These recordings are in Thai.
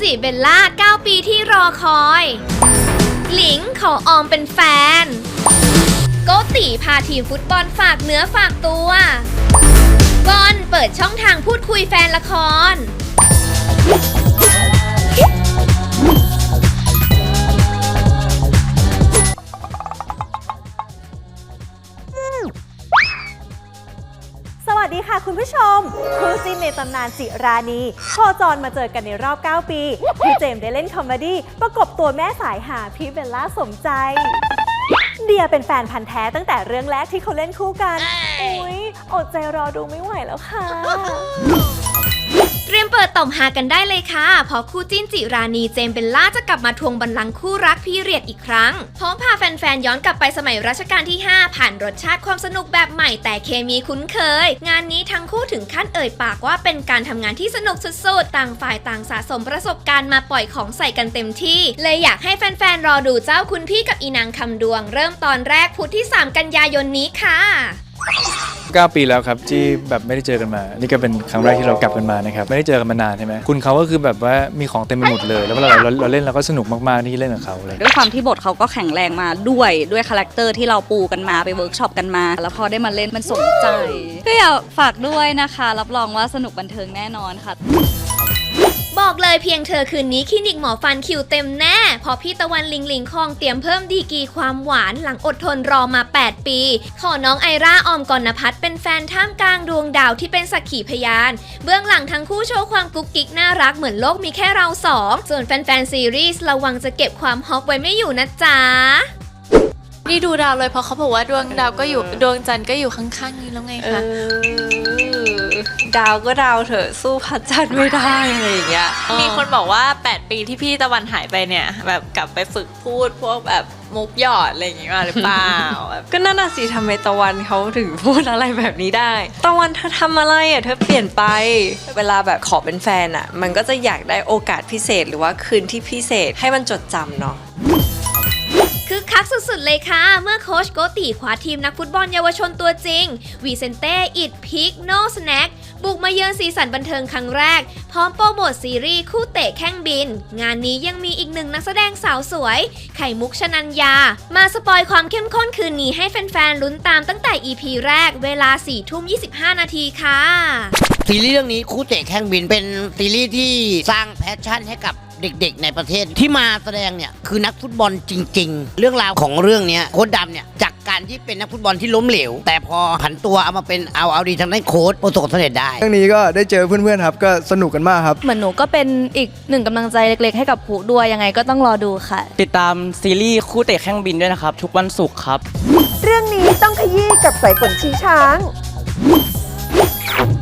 จิเบลล่า 9 ปีที่รอคอย หลิงขอออมเป็นแฟน โกติพาทีมฟุตบอลฝากเนื้อฝากตัว บอลเปิดช่องทางพูดคุยแฟนละคร วัสดีค่ะคุณผู้ชมคู่จิ้นในตำนานจิรานีโคจรมาเจอกันในรอบ 9 ปีพี่เจมส์ได้เล่นคอมเมดี้ประกบตัวแม่สายหาพี่เบลล่าสมใจ เดียเป็นแฟนพันธ์แท้ตั้งแต่เรื่องแรกที่เขาเล่นคู่กัน อุ๊ย อดใจรอดูไม่ไหวแล้วค่ะ เตรียมเปิดต่อมหากันได้เลยค่ะ เพราะคู่จิ้นจิรานีเจมเบลล่าจะกลับมาทวงบัลลังก์คู่รักพีเรียดอีกครั้ง พร้อมพาแฟนๆ ย้อนกลับไปสมัยรัชกาลที่ 5 ผ่านรสชาติความสนุกแบบใหม่แต่เคมีคุ้นเคย งานนี้ทั้งคู่ถึงขั้นเอ่ยปากว่าเป็นการทำงานที่สนุกสุดๆ ต่างฝ่ายต่างสะสมประสบการณ์มาปล่อยของใส่กันเต็มที่ เลยอยากให้แฟนๆ รอดูเจ้าคุณพี่กับอีนางคำดวง เริ่มตอนแรกพุธที่ 3 กันยายนนี้ค่ะ 9 ปีแล้วครับที่แบบไม่ได้เจอกันมา นี่ก็เป็นครั้งแรกที่เรากลับกันมานะครับ ไม่ได้เจอกันมานานใช่ไหมคุณเขาก็คือแบบว่ามีของเต็มไปหมดเลย แล้วเวลาเราเราเล่นเราก็สนุกมากๆที่เล่นกับเขาเลย ด้วยความที่บทเขาก็แข็งแรงมาด้วยด้วยคาแรคเตอร์ที่เราปูกันมาไปเวิร์กช็อปกันมา แล้วพอได้มาเล่นมันสมใจก็อยากฝากด้วยนะคะ รับรองว่าสนุกบันเทิงแน่นอนค่ะ บอกเลยเพียงเธอคืนนี้คลินิกหมอฟันคิวเต็มแน่เพอพี่ตะวันลิงลิงคองเตรียมเพิ่มดีกรีความหวานหลังอดทนรอมา 8 ปี ขอน้องไอร่าออมกรณพัฒน์เป็นแฟนท่ามกลางดวงดาวที่เป็นสักขีพยาน เบื้องหลังทั้งคู่โชว์ความกุ๊กกิ๊กน่ารักเหมือนโลกมีแค่เราสองส่วนแฟนๆซีรีส์ระวังจะเก็บความฮอปไว้ไม่อยู่นะจ๊ะนี่ดูดาวเลยเพราะเขาบอกว่าดวงดาวก็อยู่ดวงจันทร์ก็อยู่ข้างๆนี้แล้วไงเอคะอ ดาวก็ดาวเถอะสู้พระจันทร์ไม่ได้อะไรอย่างเงี้ยมีคนบอกว่า 8 ปีที่พี่ตะวันหายไปเนี่ย แบบกลับไปฝึกพูดพวกแบบมุกหยอดอะไรอย่างงี้มาหรือเปล่าแบบก็นั่นน่ะสิทำไมตะวันเขาถึงพูดอะไรแบบนี้ได้ ตะวันเธอทำอะไรอะเธอเปลี่ยนไป เวลาแบบขอเป็นแฟนอะ มันก็จะอยากได้โอกาสพิเศษหรือว่าคืนที่พิเศษให้มันจดจำเนาะคึกคักสุด ๆ เลยค่ะ เมื่อโค้ชโกติคว้าทีมนักฟุตบอลเยาวชนตัวจริง วีเซนเต้ อิดพิก โนสแน็ค บุกมาเยือนสีสันบันเทิงครั้งแรก พร้อมโปรโมทซีรีส์คู่เตะแข่งบิน งานนี้ยังมีอีกหนึ่งนักแสดงสาวสวย ไข่มุกชนัญญา มาสปอยความเข้มข้นคืนนี้ให้แฟนๆลุ้นตามตั้งแต่ EP แรกเวลา4ทุ่ม25 นาทีค่ะ ซีรีส์เรื่องนี้คู่เตะแข่งบินเป็นซีรีส์ที่สร้างแพชชั่นให้กับเด็กๆ ในประเทศที่มาแสดงเนี่ยคือนักฟุตบอลจริง ๆ เรื่องราวของเรื่องเนี้ยโค้ชดำเนี่ยจ กการที่เป็นนักฟุตบอลที่ล้มเหลว แต่พอผันตัวเอามาเป็นเอาเอาดีทางด้านโค้ชประสบความสำเร็จได้ เรื่องนี้ก็ได้เจอเพื่อนๆครับ ก็สนุกกันมากครับ เหมือนหนูก็เป็นอีกหนึ่งกำลังใจเล็กๆ ให้กับผูด้วยยังไงก็ต้องรอดูค่ะ ติดตามซีรีส์คู่เตะแข่งบินด้วยนะครับ ทุกวันศุกร์ครับ เรื่องนี้ต้องขยี้กับสายฝนชี้ช้าง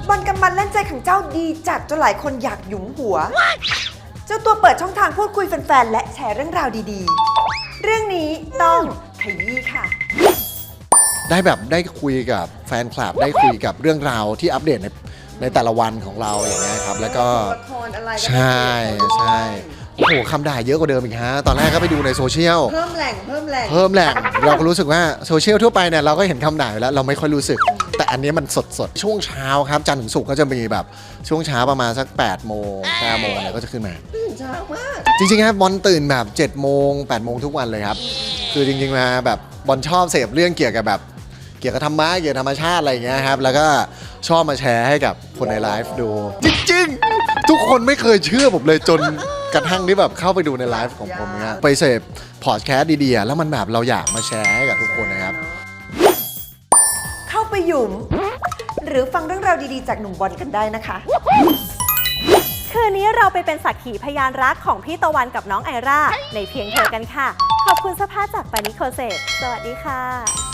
บอลกำมันเล่นใจของเจ้าดีจัดจนหลายคนอยากหยุมหัว เจ้าตัวเปิดช่องทางพูดคุยแฟนๆและแชร์เรื่องราวดีๆ เรื่องนี้ต้องขยี้ค่ะ ได้แบบได้คุยกับแฟนคลับ ได้คุยกับเรื่องราวที่อัปเดตในในแต่ละวันของเราอย่างเงี้ยครับ แล้วก็ละครอะไรใช่ใช่โอ้โหคำด่าเยอะกว่าเดิมอีกฮะ ตอนแรกก็ไปดูในโซเชียล เพิ่มแหล่งเพิ่มแหล่งเพิ่มแหละเราก็รู้สึกว่าโซเชียลทั่วไปเนี่ยเราก็เห็นคำด่าอยู่แล้ว เราไม่ค่อยรู้สึก แต่อันเนี้ยมันสดสดๆช่วงเช้าครับ จันทร์ถึงศุกร์ก็จะมีแบบช่วงเช้าประมาณสัก8โมง9โมงเนี่ยก็จะขึ้นมาเช้ามากจริงๆครับบอลตื่นแบบ7โมง8โมงทุกวันเลยครับ คือจริงๆมาแบบบอลชอบเสพเรื่องเกี่ยวกับแบบเกี่ยวกับธรรมะเกี่ยวกับธรรมชาติอะไรอย่างเงี้ยครับ แล้วก็ชอบมาแชร์ให้กับคนในไลฟ์ดู จริงๆ ทุกคนไม่เคยเชื่อผมเลยจนกระทั่งที่แบบเข้าไปดูในไลฟ์ของผมเนี่ยไปเสพพอดแคสต์ดีๆ แล้วมันแบบเราอยากมาแชร์ให้กับทุกคนนะครับ เข้าไปหยุม หรือฟังเรื่องราวดีๆ จากหนุ่มบอลกันได้นะคะ คืนนี้เราไปเป็นสักขีพยานรักของพี่ตะวันกับน้องไอร่าในเพียงเธอกันค่ะ ขอบคุณสภาพจากปานิโคเซตสวัสดีค่ะ